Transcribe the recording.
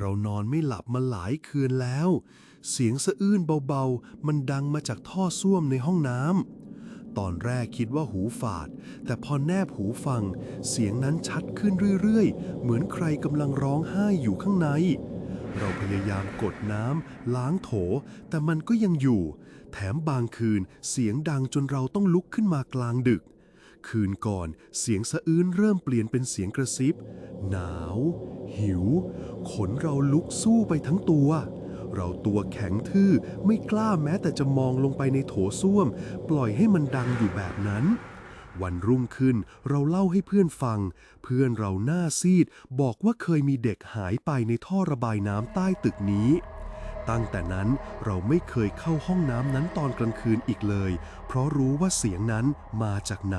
เรานอนไม่หลับมาหลายคืนแล้ว เสียงสะอื้นเบาๆ มันดังมาจากท่อส้วมในห้องน้ำ ตอนแรกคิดว่าหูฝาด แต่พอแนบหูฟัง เสียงนั้นชัดขึ้นเรื่อยๆ เหมือนใครกำลังร้องไห้อยู่ข้างใน เราพยายามกดน้ำล้างโถ แต่มันก็ยังอยู่ แถมบางคืนเสียงดังจนเราต้องลุกขึ้นมากลางดึก คืนก่อนเสียงสะอื้นเริ่มเปลี่ยนเป็นเสียงกระซิบ หนาว หิว ขนเราลุกสู้ไปทั้งตัว เราตัวแข็งทื่อไม่กล้าแม้แต่จะมองลงไปในโถส้วม ปล่อยให้มันดังอยู่แบบนั้น วันรุ่งขึ้นเราเล่าให้เพื่อนฟัง เพื่อนเราหน้าซีด บอกว่าเคยมีเด็กหายไปในท่อระบายน้ำใต้ตึกนี้ตั้งแต่นั้นเราไม่เคยเข้าห้องน้ำนั้นตอนกลางคืนอีกเลย เพราะรู้ว่าเสียงนั้นมาจากไหน